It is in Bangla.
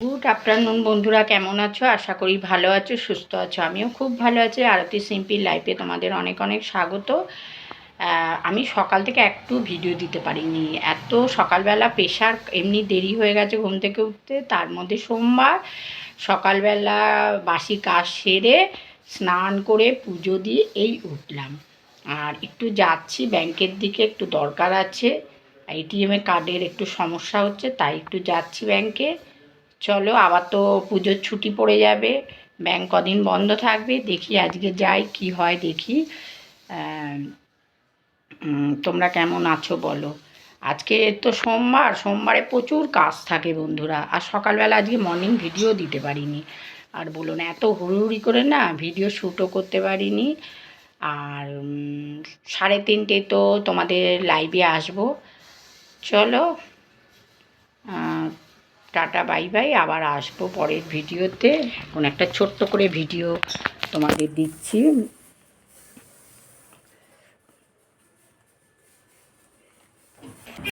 গুড আফটারনুন বন্ধুরা, কেমন আছো? আশা করি ভালো আছো, সুস্থ আছো, আমিও খুব ভালো আছি। আরতি সিম্পল লাইফে তোমাদের অনেক অনেক স্বাগত। আমি সকাল থেকে একটু ভিডিও দিতে পারিনি। এত সকালবেলা প্রেশার, এমনি দেরি হয়ে গেছে ঘুম থেকে উঠতে। তার মধ্যে সোমবার, সকালবেলা বাসি কাজ সেরে স্নান করে পুজো দিয়ে এই উঠলাম। আর একটু যাচ্ছি, ব্যাংকের দিকে একটু দরকার আছে। এটিএমে কার্ডের একটু সমস্যা হচ্ছে, তাই একটু যাচ্ছি ব্যাংকে। চলো আবার তো পুজোর ছুটি পড়ে যাবে। ব্যাংক কদিন বন্ধ থাকবে, দেখি আজকে যাই, কি হয় দেখি। তোমরা কেমন আছো বলো? আজকে তো সোমবার, সোমবারে প্রচুর কাজ থাকে বন্ধুরা। আর সকালবেলা আজকে মর্নিং ভিডিও দিতে পারিনি। আর বলো না, এত হুড়ুহুড়ি করে না ভিডিও শ্যুটও করতে পারিনি। আর সাড়ে তিনটে তো তোমাদের লাইভে আসব। চলো টাটা বাই বাই। আবার আসব পরের ভিডিওতে। এখন একটা ছোট্ট করে ভিডিও তোমাদের দিচ্ছি।